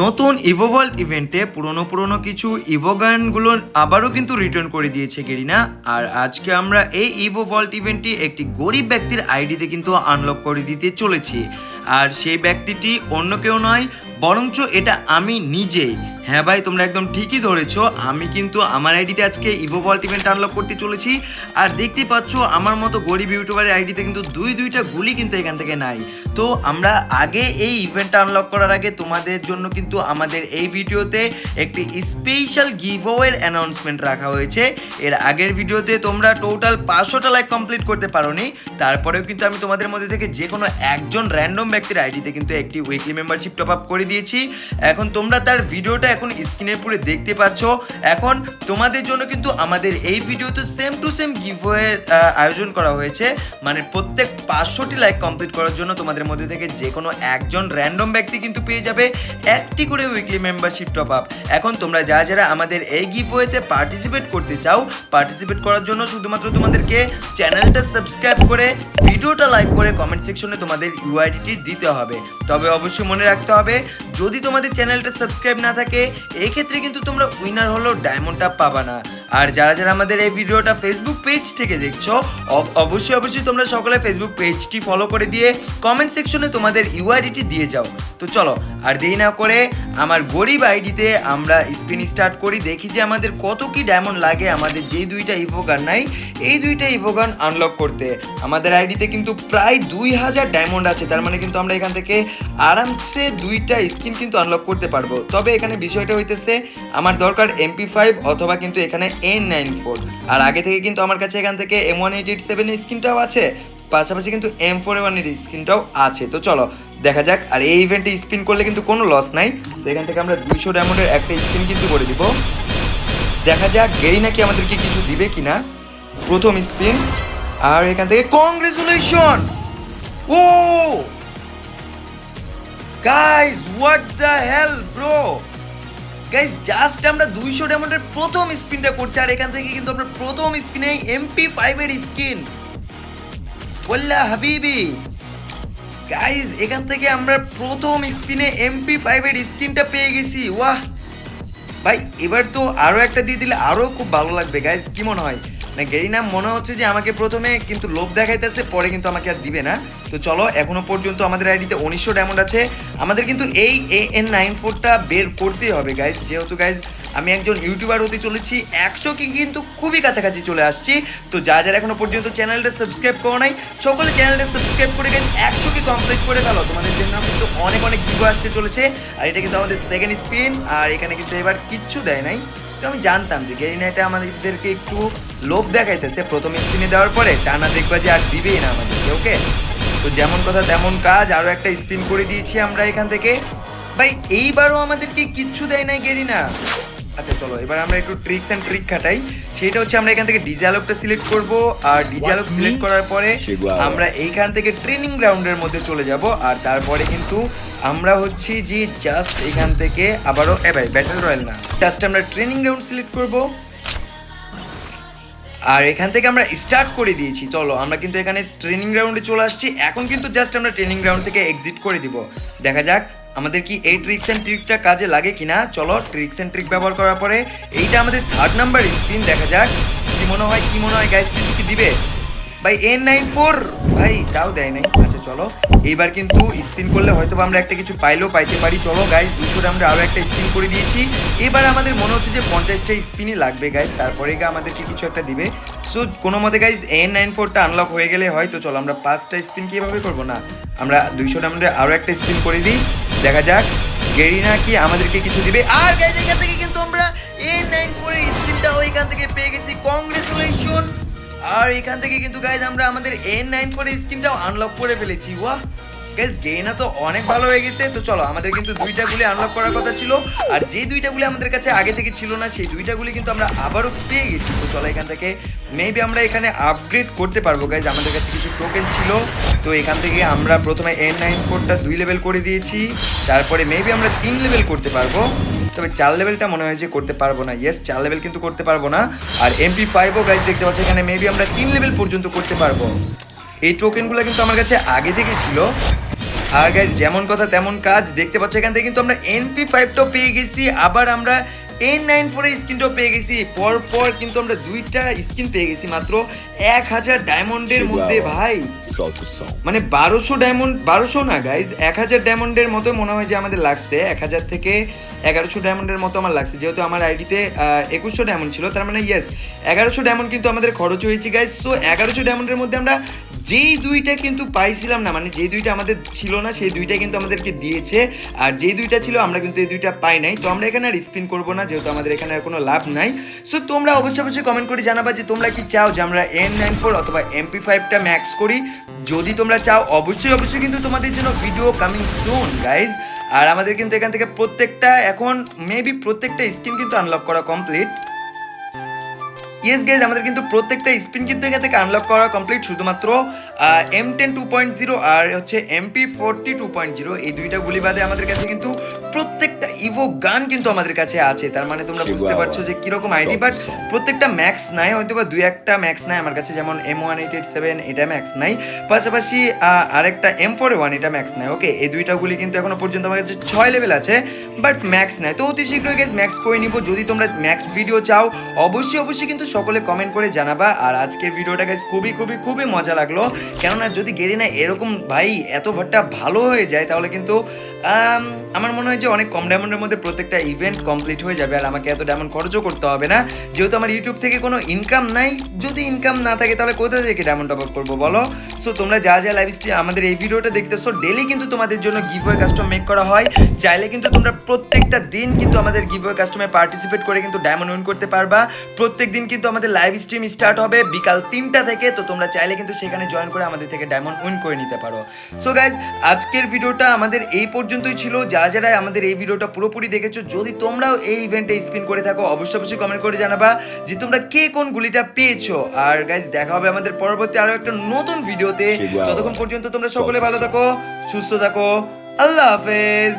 নতুন ইভোভল্ট ইভেন্টে পুরনো পুরনো কিছু ইভো গানগুলো আবারও কিন্তু রিটার্ন করে দিয়েছে গেরিনা। আর আজকে আমরা এই ইভোভল্ট ইভেন্টটি একটি গরিব ব্যক্তির আইডিতে কিন্তু আনলক করে দিতে চলেছি। আর সেই ব্যক্তিটি অন্য কেউ নয়, বরঞ্চ এটা আমি নিজেই। হ্যাঁ ভাই, তোমরা একদম ঠিকই ধরেছ। আমি কিন্তু আমার আইডিতে আজকে ইভোভল্ট ইভেন্ট আনলক করতে চলেছি। আর দেখতেই পাচ্ছ, আমার মতো গরিব ইউটিউবারের আইডিতে কিন্তু দুই, দুইটা গুলি কিন্তু এখান থেকে নাই। তো আমরা আগে এই ইভেন্টটা আনলক করার আগে তোমাদের জন্য কিন্তু আমাদের এই ভিডিওতে একটি স্পেশাল গিভওয়ের অ্যানাউন্সমেন্ট রাখা হয়েছে। এর আগের ভিডিওতে তোমরা টোটাল পাঁচশোটা লাইক কমপ্লিট করতে পারোনি। তারপরেও কিন্তু আমি তোমাদের মধ্যে থেকে যে কোনো একজন র্যান্ডম ব্যক্তির আইডিতে কিন্তু একটি উইকলি মেম্বারশিপ টপ আপ করে দিয়েছি। এখন তোমরা তার ভিডিওটা এখন স্ক্রিনের পুরে দেখতে পাচ্ছ। এখন তোমাদের জন্য কিন্তু আমাদের এই ভিডিওতে সেম টু সেম গিভওয়ের আয়োজন করা হয়েছে। মানে প্রত্যেক পাঁচশোটি লাইক কমপ্লিট করার জন্য তোমাদের মধ্যে থেকে যে কোনো একজন র্যান্ডম ব্যক্তি কিন্তু পেয়ে যাবে একটি করে উইকলি মেম্বারশিপ টপ আপ এখন তোমরা যারা যারা আমাদের এই গিভওয়েতে পার্টিসিপেট করতে চাও পার্টিসিপেট করার জন্য শুধুমাত্র তোমাদেরকে চ্যানেলটা সাবস্ক্রাইব করে, ভিডিওটা লাইক করে কমেন্ট সেকশনে তোমাদের ইউআইডিটি দিতে হবে। তবে অবশ্যই মনে রাখতে হবে, যদি তোমাদের চ্যানেলটা সাবস্ক্রাইব না থাকে এই ক্ষেত্রে কিন্তু তোমরা উইনার হলেও ডায়মন্ডটা পাবা না। আর যারা যারা আমাদের এই ভিডিওটা ফেসবুক পেজ থেকে দেখছ, অব- অবশ্যই অবশ্যই তোমরা সকলে ফেসবুক পেজটি ফলো করে দিয়ে কমেন্ট সেকশনে তোমাদের ইউআইডিটি দিয়ে যাও। তো চলো, আর দেরি না করে আমার গরিব আইডিতে আমরা স্পিন স্টার্ট করি। দেখি যে আমাদের কত কি ডায়মন্ড লাগে আমাদের যেই দুইটা ইভোগান নাই, এই দুইটা ইভোগান আনলক করতে। আমাদের আইডিতে কিন্তু প্রায় দুই হাজার ডায়মন্ড আছে। তার মানে কিন্তু আমরা এখান থেকে আরামসে দুইটা স্কিন কিন্তু আনলক করতে পারব। তবে এখানে বিষয়টা হইতেছে, আমার দরকার এমপি ফাইভ অথবা কিন্তু এখানে এন নাইন ফোর আর আগে থেকে কিন্তু আমার কাছে এখান থেকে M one eight eight seven স্ক্রিনটাও আছে, পাশাপাশি কিন্তু এম ফোর ওয়ানের স্ক্রিনটাও আছে। তো চলো, দেখা যাক। আর এই ইভেন্টে স্পিন করলে কিন্তু কোনো লস নাই। তো এখান থেকে আমরা দুইশো ডায়মন্ডের একটা স্পিন কিন্তু করে দিব। দেখা যাক, গেরি নাকি আমাদেরকে কিছু দিবে কিনা। প্রথম স্পিন আর এখান থেকে congratulation O! Guys what the hell bro guys just আমরা দুইশো ডায়মন্ডের প্রথম স্পিনটা করছি, আর এখান থেকে কিন্তু আমরা প্রথম স্পিনে এমপি ফাইভের স্কিন বললা হাবিবি। গাইজ এখান থেকে আমরা প্রথম স্পিনে এমপি ফাইভের স্কিনটা পেয়ে গেছি। ওয়াহ! ভাই, এবার তো আরও একটা দিয়ে দিলে আরও খুব ভালো লাগবে। গাইজ কি মনে হয়? না গেরিনা মনে হচ্ছে যে আমাকে প্রথমে কিন্তু লোভ দেখাইতেছে, পরে কিন্তু আমাকে আর দিবে না। তো চলো, এখনও পর্যন্ত আমাদের আইডিতে উনিশশো ডায়মন্ড আছে। আমাদের কিন্তু এই এ এন নাইন ফোরটা বের করতেই হবে গাইজ যেহেতু গাইজ আমি একজন ইউটিউবার হতে চলেছি, একশো কি কিন্তু খুবই কাছাকাছি চলে আসছি। তো যা যারা এখনও পর্যন্ত চ্যানেলটা সাবস্ক্রাইব করো নাই, সকলে চ্যানেলটা সাবস্ক্রাইব করে গেছে একশো কি কমপ্লিট করে ফেলো। তোমাদের জন্য কিন্তু অনেক অনেক ভিডিও আসতে চলেছে। আর এটা কিন্তু আমাদের সেকেন্ড স্পিন আর এখানে কিন্তু এবার কিচ্ছু দেয় নাই। তো আমি জানতাম যে গেরিনাটা আমাদেরকে একটু লোভ দেখাইতেছে প্রথম স্পিনে দেওয়ার পরে টানা দেখবা যে আর দিবেই না আমাদেরকে ওকে তো যেমন কথা তেমন কাজ আরও একটা স্পিন করে দিয়েছি আমরা এখান থেকে। ভাই এইবারও আমাদেরকে কিচ্ছু দেয় নাই গেরি না আচ্ছা চলো এবার আমরা একটু ট্রিক্স অ্যান্ড ট্রিক খাটাই। সেটা হচ্ছে আমরা এখান থেকে ডিজে আলোকটা সিলেক্ট করব আর ডিজে আলোক সিলেক্ট করার পরে আমরা এইখান থেকে ট্রেনিং গ্রাউন্ডের মধ্যে চলে যাব আর তারপরে কিন্তু আমরা হচ্ছি যে জাস্ট এখান থেকে আবারও এ ভাই ব্যাটেল রয়্যাল না। জাস্ট আমরা ট্রেনিং গ্রাউন্ড সিলেক্ট করব। আর এখান থেকে আমরা স্টার্ট করে দিয়েছি, চলো, আমরা কিন্তু এখানে ট্রেনিং গ্রাউন্ডে চলে আসছি। এখন কিন্তু জাস্ট আমরা ট্রেনিং গ্রাউন্ড থেকে এক্সিট করে দিব। দেখা যাক, আমাদের কি এই ট্রিক্স অ্যান্ড ট্রিকটা কাজে লাগে কিনা? চলো ট্রিক্স অ্যান্ড ট্রিক ব্যবহার করার পরে, এইটা আমাদের থার্ড নাম্বার স্ক্রিন দেখা যাক, কি মনে হয়, কি মনে হয় গাইস কি দিবে? ভাই এন নাইন ফোর ভাই, তাও দেয় নাই। চলো। এইবার কিন্তু স্পিন করলে হয়তো আমরা একটা কিছু পাইলেও পাইতে পারি। চলো গাইজ দুশো আমরা আরও একটা স্পিন করে দিয়েছি। এবার আমাদের মনে হচ্ছে যে পঞ্চাশটা স্পিনই লাগবে গাইজ তারপরে গিয়ে আমাদেরকে কিছু একটা দিবে। সো কোনো মতে গাইজ এন নাইন ফোরটা আনলক হয়ে গেলে হয়তো চলো আমরা পাঁচটা স্পিন কীভাবে করব? না, আমরা দুইশো আমরা আরও একটা স্পিন করে দিই। দেখা যাক, গেরিনা কি আমাদেরকে কিছু দিবে? আর গাইজ এখান থেকে কিন্তু আমরা এন নাইন ফোরের স্পিনটাও এখান থেকে পেয়ে গেছি। কংগ্রেচুলেশন আর এখান থেকে কিন্তু গাইজ আমরা আমাদের এন নাইন ফোর স্কিনটাও আনলক করে ফেলেছি। ওয়াহ গাইজ গেইনা তো অনেক ভালো হয়ে গেছে। তো চলো, আমাদের কিন্তু দুইটা গুলি আনলক করার কথা ছিল। আর যে দুইটা গুলি আমাদের কাছে আগে থেকে ছিল না, সেই দুইটা গুলি কিন্তু আমরা আবারও পেয়ে গেছি। তো চলো, এখান থেকে মেবি আমরা এখানে আপগ্রেড করতে পারব গাইজ আমাদের কাছে কিছু টোকেন ছিল। তো এখান থেকে আমরা প্রথমে এন নাইন ফোরটা দুই লেভেল করে দিয়েছি। তারপরে মেবি আমরা তিন লেভেল করতে পারব। তবে চার লেভেলটা মনে হয় যে করতে পারব না। ইয়েস চার লেভেল কিন্তু করতে পারব না। আর এমপি ফাইভও গাইজ দেখতে পাচ্ছি, এখানে মেবি আমরা তিন লেভেল পর্যন্ত করতে পারব। এই টোকেনগুলো কিন্তু আমার কাছে আগে থেকে ছিল। আর গাইজ যেমন কথা তেমন কাজ। দেখতে পাচ্ছি, এখান থেকে কিন্তু আমরা এমপি ফাইভটাও পেয়ে গেছি। আবার আমরা এন নাইন ফোরের স্কিনটাও পেয়ে গেছি। পর পর কিন্তু আমরা দুইটা স্কিন পেয়ে গেছি মাত্র। এক হাজার ডায়মন্ডের মধ্যে ভাই. মানে বারোশো ডায়মন্ড বারোশো না গাইজ এক হাজার ডায়মন্ডের মতো মনে হয় যে আমাদের লাগছে। এক হাজার থেকে এগারোশো ডায়মন্ডের মতো আমার লাগছে। যেহেতু আমার আইডিতে একুশশো ডায়মন্ড ছিল তার মানে ইয়েস এগারোশো ডায়মন্ড কিন্তু আমাদের খরচ হয়েছে গাইজ তো এগারোশো ডায়মন্ডের মধ্যে আমরা যেই দুইটা কিন্তু পাইছিলাম না মানে যেই দুইটা আমাদের ছিল না সেই দুইটা কিন্তু আমাদেরকে দিয়েছে। আর যেই দুইটা ছিল আমরা কিন্তু এই দুইটা পাই নাই। তো আমরা এখানে আর স্পিন করব না। যেহেতু আমাদের এখানে আর কোনো লাভ নাই। সো তোমরা অবশ্যই অবশ্যই কমেন্ট করে জানাবা যে তোমরা কি চাও যে আমরা এন নাইন ফোর অথবা এমপি ফাইভটা ম্যাক্স করি। যদি তোমরা চাও, অবশ্যই অবশ্যই কিন্তু তোমাদের জন্য ভিডিও কামিং সুন গাইজ আর আমাদের কিন্তু এখান থেকে প্রত্যেকটা এখন মেবি প্রত্যেকটা স্কিম কিন্তু আনলক করা কমপ্লিট ইয়েস গাইজ আমাদের কিন্তু প্রত্যেকটা স্পিন কিন্তু এখান থেকে আনলক করা কমপ্লিট শুধুমাত্র M ten two point zero আর হচ্ছে MP forty two point zero এই দুইটা গুলি বাদে আমাদের কাছে কিন্তু প্রত্যেকটা ইভো গান কিন্তু আমাদের কাছে আছে। তার মানে তোমরা বুঝতে পারছ যে কীরকম আইডি বাট প্রত্যেকটা ম্যাক্স নাই হয়তো বা দুই একটা ম্যাক্স নাই আমার কাছে যেমন M one eight eight seven এটা ম্যাক্স নাই। পাশাপাশি আরেকটা এম ফোর ওয়ান এটা ম্যাক্স নাই। ওকে এই দুইটা গুলি কিন্তু এখনও পর্যন্ত আমার কাছে ছয় লেভেল আছে বাট ম্যাক্স নাই। তো অতি শীঘ্রই গেছে ম্যাক্স করে নিব। যদি তোমরা ম্যাক্স ভিডিও চাও অবশ্যই অবশ্যই কিন্তু সকলে কমেন্ট করে জানাবা। আর আজকের ভিডিওটা গাইজ খুবই খুবই খুবই মজা লাগল। কেননা যদি গেরিনা এরকম ভাই এত ভরটা ভালো হয়ে যায়, তাহলে কিন্তু আমার মনে হয় যে অনেক কম ডায়মন্ডের মধ্যে প্রত্যেকটা ইভেন্ট কমপ্লিট হয়ে যাবে। আর আমাকে এত ডায়মন্ড খরচও করতে হবে না। যেহেতু আমার ইউটিউব থেকে কোনো ইনকাম নাই, যদি ইনকাম না থাকে, তাহলে কোথা থেকে ডায়মন্ড টপ আপ করব বলো? সো তোমরা যা যা লাইভ স্ট্রিম আমাদের এই ভিডিওটা দেখতেছো ডেলি কিন্তু তোমাদের জন্য গিভওয়ে কাস্টম মেক করা হয়। চাইলে কিন্তু তোমরা প্রত্যেকটা দিন কিন্তু আমাদের গিভওয়ে কাস্টমে পার্টিসিপেট করে কিন্তু ডায়মন্ড উইন করতে পারবা। প্রত্যেক দিন কিন্তু আমাদের লাইভ স্ট্রিম স্টার্ট হবে বিকাল তিনটা থেকে, তো তোমরা চাইলে কিন্তু সেখানে জয়েন করে আমাদের থেকে ডায়মন্ড উইন করে নিতে পারো। সো গাইজ আজকের ভিডিওটা আমাদের এই পর্যন্তই ছিল। যারা যারা আমাদের এই ভিডিওটা পুরোপুরি দেখেছ, যদি তোমরাও এই ইভেন্টে স্পিন করে থাকো, অবশ্যই অবশ্যই কমেন্ট করে জানাবা যে তোমরা কে কোন গুলিটা পেয়েছ। আর গাইজ দেখা হবে আমাদের পরবর্তী আরও একটা নতুন ভিডিওতে. ততক্ষণ পর্যন্ত তোমরা সকলে ভালো থাকো সুস্থ থাকো আল্লাহ হাফেজ